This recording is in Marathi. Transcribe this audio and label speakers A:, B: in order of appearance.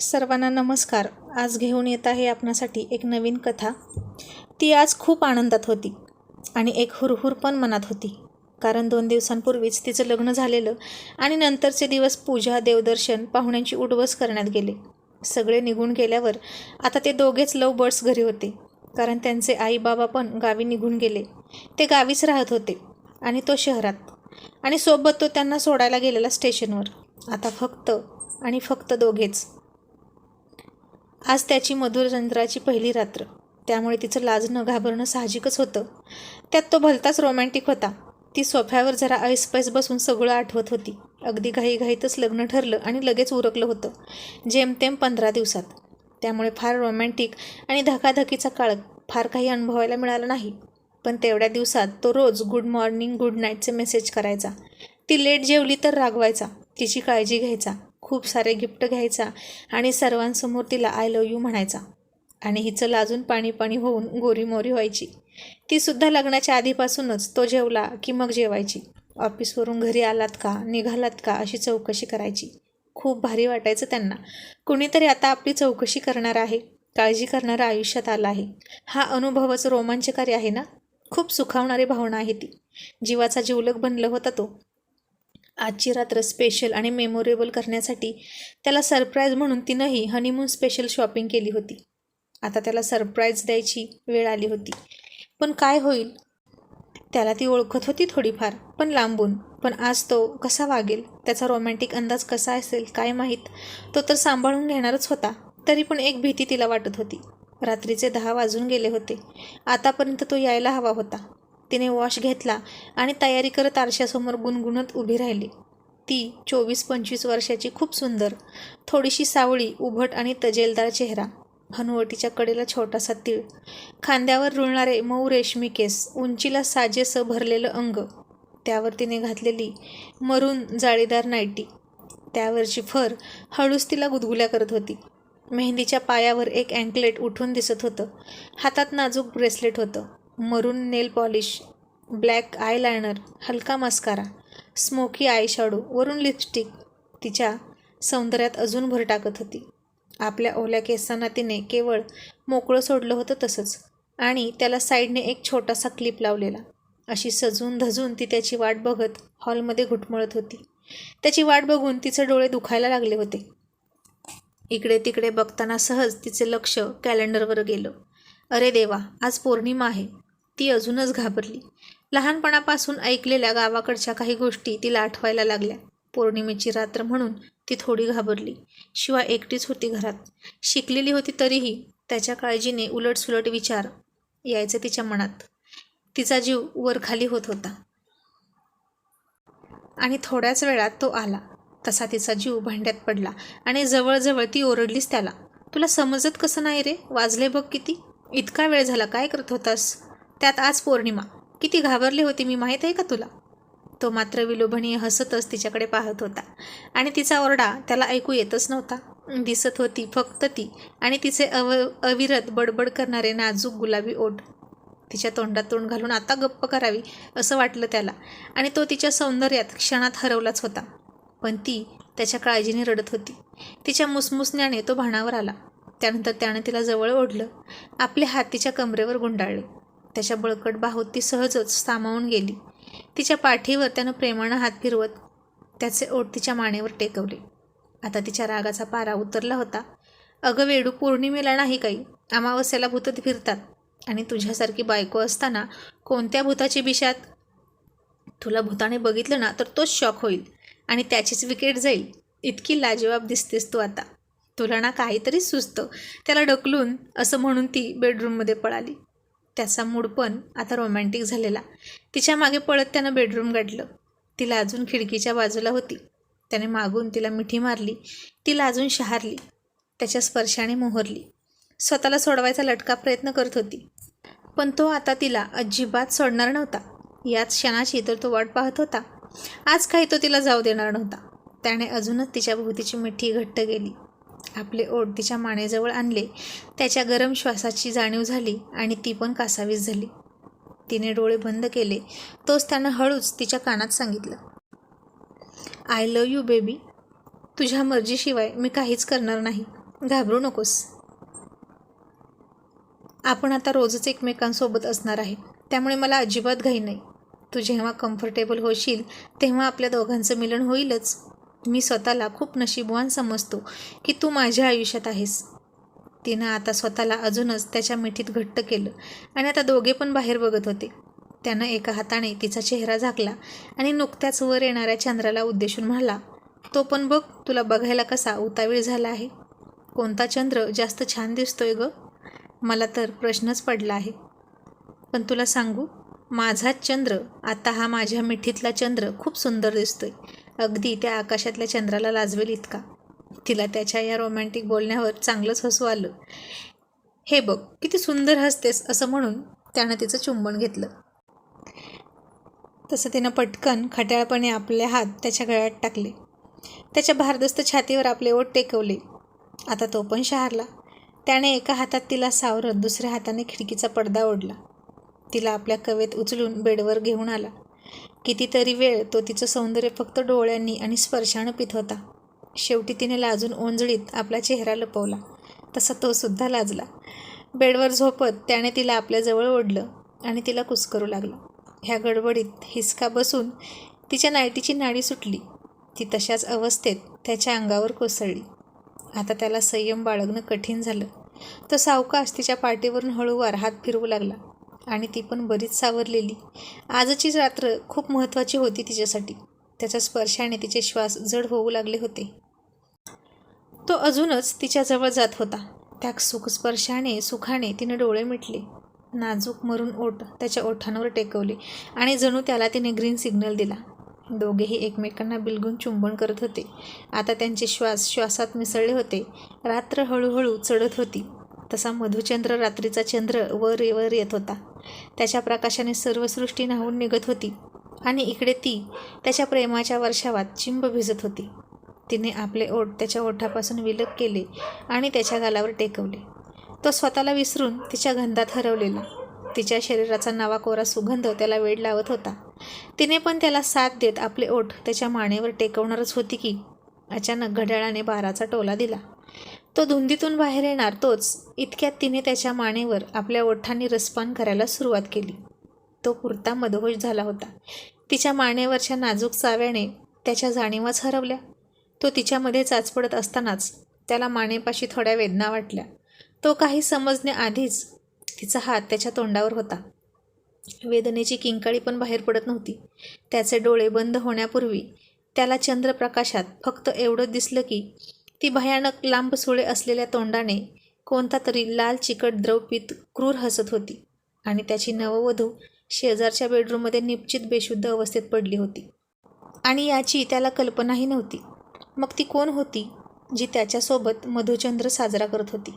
A: सर्वांना नमस्कार. आज घेऊन येत आहे आपणासाठी एक नवीन कथा. ती आज खूप आनंदात होती आणि एक हुरहुर पण मनात होती. कारण दोन दिवसांपूर्वीच तिचं लग्न झालेलं आणि नंतरचे दिवस पूजा देवदर्शन पाहुण्यांची उडवस करण्यात गेले. सगळे निघून गेल्यावर आता ते दोघेच लव बर्ड्स घरी होते. कारण त्यांचे आई बाबा पण गावी निघून गेले. ते गावीच राहत होते आणि तो शहरात. आणि सोबत तो त्यांना सोडायला गेलेला स्टेशनवर. आता फक्त आणि फक्त दोघेच. आज त्याची मधुर चंद्राची पहिली रात्र. त्यामुळे तिचं लाजणं घाबरणं साहजिकच होतं. त्यात तो भलताच रोमॅन्टिक होता. ती सोफ्यावर जरा ऐसपैस बसून सगळं आठवत होती. अगदी घाईघाईतच लग्न ठरलं आणि लगेच उरकलं होतं. जेमतेम पंधरा दिवसात. त्यामुळे फार रोमॅन्टिक आणि धकाधकीचा काळ फार काही अनुभवायला मिळाला नाही. पण तेवढ्या दिवसात तो रोज गुड मॉर्निंग गुड नाईटचे मेसेज करायचा. ती लेट जेवली तर रागवायचा. तिची काळजी घ्यायचा. खूप सारे गिफ्ट घ्यायचा आणि सर्वांसमोर तिला आय लव यू म्हणायचा. आणि हिचं लाजून पाणी पाणी होऊन गोरीमोरी व्हायची. तीसुद्धा लग्नाच्या आधीपासूनच तो जेवला की मग जेवायची. ऑफिसवरून घरी आलात का? निघालात का? अशी चौकशी करायची. खूप भारी वाटायचं त्यांना. कुणीतरी आता आपली चौकशी करणार आहे. काळजी करणारा आयुष्यात आला आहे. हा अनुभवच रोमांचकारी आहे ना? खूप सुखावणारी भावना आहे ती. जीवाचा जीवलग बनलं होता तो. आजची रात्र स्पेशल आणि मेमोरेबल करण्यासाठी त्याला सरप्राईज म्हणून तिनंही हनीमून स्पेशल शॉपिंग केली होती. आता त्याला सरप्राईज द्यायची वेळ आली होती. पण काय होईल? त्याला ती ओळखत होती थोडीफार पण लांबून. पण आज तो कसा वागेल? त्याचा रोमॅन्टिक अंदाज कसा असेल? काय माहीत? तो तर सांभाळून घेणारच होता. तरी पण एक भीती तिला वाटत होती. रात्रीचे दहा वाजून गेले होते. आतापर्यंत तो यायला हवा होता. तिने वॉश घेतला आणि तयारी करत आरशासमोर गुणगुणत उभी राहिली. ती चोवीस पंचवीस वर्षाची खूप सुंदर थोडीशी सावळी उभट आणि तजेलदार चेहरा. हनुवटीच्या कडेला छोटासा तीळ. खांद्यावर रुळणारे मऊ रेशमी केस उंचीला साजेसं भरलेलं अंग. त्यावर तिने घातलेली मरून जाळीदार नायटी. त्यावरची फर हळूच तिला गुदगुल्या करत होती. मेहंदीच्या पायावर एक अँकलेट उठून दिसत होतं. हातात नाजूक ब्रेसलेट होतं. Maroon nail polish black eyeliner हलका मस्कारा स्मोकी आय वरून लिपस्टिक तिच्या सौंदर्यात अजून भर टाकत होती. आपल्या ओल्या केसांना तिने केवळ मोकळं सोडलं होतं तसंच आणि त्याला साईडने एक छोटासा क्लिप लावलेला. अशी सजून धजून ती त्याची वाट बघत हॉलमध्ये घुटमळत होती. त्याची वाट बघून तिचे डोळे दुखायला लागले होते. इकडे तिकडे बघताना सहज तिचे लक्ष कॅलेंडरवर गेलं. अरे देवा आज पौर्णिमा आहे. ती अजूनच घाबरली. लहानपणापासून ऐकलेल्या गावाकडच्या काही गोष्टी तिला आठवायला लागल्या. पौर्णिमेची रात्र म्हणून ती थोडी घाबरली. शिवाय एकटीच होती घरात. शिकलेली होती तरीही त्याच्या काळजीने उलटसुलट विचार यायचे तिच्या मनात. तिचा जीव वरखाली होत होता. आणि थोड्याच वेळात तो आला. तसा तिचा जीव भांड्यात पडला आणि जवळजवळ ती ओरडलीस त्याला. तुला समजत कसं नाही रे? वाजले बघ किती. इतका वेळ झाला काय करत होतास? त्यात आज पौर्णिमा. किती घाबरली होती मी माहीत आहे का तुला? तो मात्र विलोभनीय हसतच तिच्याकडे पाहत होता. आणि तिचा ओरडा त्याला ऐकू येतच नव्हता. दिसत होती फक्त ती आणि तिचे अव अविरत बडबड करणारे नाजूक गुलाबी ओठ. तिच्या तोंडात तोंड घालून आता गप्प करावी असं वाटलं त्याला. आणि तो तिच्या सौंदर्यात क्षणात हरवलाच होता. पण ती त्याच्या काळजीने रडत होती. तिच्या मुसमुसण्याने तो भाणावर आला. त्यानंतर त्याने तिला जवळ ओढलं. आपले हात तिच्या कमरेवर गुंडाळले. त्याच्या बळकट बाहूत ती सहजच सामावून गेली. तिच्या पाठीवर त्यानं प्रेमानं हात फिरवत त्याचे ओठ तिच्या मानेवर टेकवले. आता तिच्या रागाचा पारा उतरला होता. अगं वेडू पौर्णिमेला नाही काही. अमावस्याला भूतत फिरतात. आणि तुझ्यासारखी बायको असताना कोणत्या भूताची बिशात? तुला भूताने बघितलं ना तर तोच शॉक होईल. आणि त्याचीच विकेट जाईल. इतकी लाजवाब दिसतेस तू आता. तुला ना काहीतरी सुचतं. त्याला ढकलून असं म्हणून ती बेडरूममध्ये पळाली. त्याचा मूड पण आता रोमॅन्टिक झालेला. तिच्यामागे पळत त्यानं बेडरूम गाठलं तिला अजून खिडकीच्या बाजूला होती. त्याने मागून तिला मिठी मारली. तिला अजून शहारली. त्याच्या स्पर्शाने मोहरली. स्वतःला सोडवायचा लटका प्रयत्न करत होती. पण तो आता तिला अजिबात सोडणार नव्हता. याच क्षणाची तर तो वाट पाहत होता. आज काही तो तिला जाऊ देणार नव्हता. त्याने अजूनच तिच्या भोवतीची मिठी घट्ट गेली आपले ओढ तिच्या मानेजवळ आणले. त्याच्या गरम श्वासाची जाणीव झाली आणि ती पण कासावीस झाली. तिने डोळे बंद केले. तोच त्यानं हळूच तिच्या कानात सांगितलं. I love you baby. तुझ्या मर्जीशिवाय मी काहीच करणार नाही. घाबरू नकोस. आपण आता रोजच एकमेकांसोबत असणार आहे. त्यामुळे मला अजिबात घाई नाही. तू जेव्हा कम्फर्टेबल होशील तेव्हा आपल्या दोघांचं मिलन होईलच. मी स्वतःला खूप नशीबवान समजतो की तू माझ्या आयुष्यात आहेस. तिनं आता स्वतःला अजूनच त्याच्या मिठीत घट्ट केलं आणि आता दोघे पण बाहेर बघत होते. त्यानं एका हाताने तिचा चेहरा झाकला आणि नुकत्याच वर येणाऱ्या चंद्राला उद्देशून म्हणाला तो पण बघ तुला बघायला कसा उतावीळ झाला आहे. कोणता चंद्र जास्त छान दिसतोय ग? मला तर प्रश्नच पडला आहे. पण तुला सांगू माझाच चंद्र आता हा माझ्या मिठीतला चंद्र खूप सुंदर दिसतोय. अगदी त्या आकाशातल्या चंद्राला लाजवेल इतका. तिला त्याच्या या रोमॅन्टिक बोलण्यावर चांगलंच हसू आलं. हे बघ किती सुंदर हसतेस असं म्हणून त्यानं तिचं चुंबन घेतलं. तसं तिनं पटकन खट्याळपणे आपले हात त्याच्या गळ्यात टाकले. त्याच्या भारदस्त छातीवर आपले ओठ टेकवले. आता तो पण शहारला. त्याने एका हातात तिला सावरत दुसऱ्या हाताने खिडकीचा पडदा ओढला. तिला आपल्या कवेत उचलून बेडवर घेऊन आला. कितीतरी वेळ तो तिचं सौंदर्य फक्त डोळ्यांनी आणि स्पर्शानं पित होता. शेवटी तिने लाजून ओंजळीत आपला चेहरा लपवला. तसा तो सुद्धा लाजला. बेडवर झोपत त्याने तिला आपल्याजवळ ओढलं आणि तिला कुस्करू लागला. ह्या गडबडीत हिसका बसून तिच्या नाईटीची नाडी सुटली. ती तशाच अवस्थेत त्याच्या अंगावर कोसळली. आता त्याला संयम बाळगणं कठीण झालं. तो सावकाश तिच्या पाठीवरून हळूवार हात फिरवू लागला. आणि ती पण बरीच सावरलेली. आजची रात्र खूप महत्त्वाची होती तिच्यासाठी. त्याच्या स्पर्शाने तिचे श्वास जड होऊ लागले होते. तो अजूनच तिच्याजवळ जात होता. त्या सुखस्पर्शाने सुखाने तिने डोळे मिटले. नाजूक मरून ओठ त्याच्या ओठांवर टेकवले आणि जणू त्याला तिने ग्रीन सिग्नल दिला. दोघेही एकमेकांना बिलगून चुंबन करत होते. आता त्यांचे श्वास श्वासात मिसळले होते. रात्र हळूहळू चढत होती. तसा मधुचंद्र रात्रीचा चंद्र वर वर येत होता. त्याच्या प्रकाशाने सर्व सृष्टी न्हावून निघत होती आणि इकडे ती त्याच्या प्रेमाच्या वर्षावात चिंब भिजत होती. तिने आपले ओठ त्याच्या ओठापासून विलग केले आणि त्याच्या गालावर टेकवले. तो स्वतःला विसरून तिच्या गंधात हरवलेला. तिच्या शरीराचा नवा कोरा सुगंध त्याला वेड लावत होता. तिने पण त्याला साथ देत आपले ओठ त्याच्या मानेवर टेकवणारच होती की अचानक घड्याळाने बाराचा टोला दिला. तो धुंदीतून बाहेर येणार तोच इतक्यात तिने त्याच्या मानेवर आपल्या ओठांनी रसपान करायला सुरुवात केली. तो पुरता मदहोश झाला होता. तिच्या मानेवरच्या नाजूक चाव्याने त्याच्या जाणीवाच हरवल्या. तो तिच्यामध्ये चाचपडत असतानाच त्याला मानेपाशी थोड्या वेदना वाटल्या. तो काही समजण्याआधीच तिचा हात त्याच्या तोंडावर होता. वेदनेची किंकाळी पण बाहेर पडत नव्हती. त्याचे डोळे बंद होण्यापूर्वी त्याला चंद्रप्रकाशात फक्त एवढं दिसलं की ती भयानक लांब सुळे असलेल्या तोंडाने कोणता तरी लाल चिकट द्रवपीत क्रूर हसत होती आणि त्याची नववधू शेजारच्या बेडरूममध्ये निश्चित बेशुद्ध अवस्थेत पडली होती. आणि याची त्याला कल्पनाही नव्हती. मग ती कोण होती जी त्याच्यासोबत मधुचंद्र साजरा करत होती?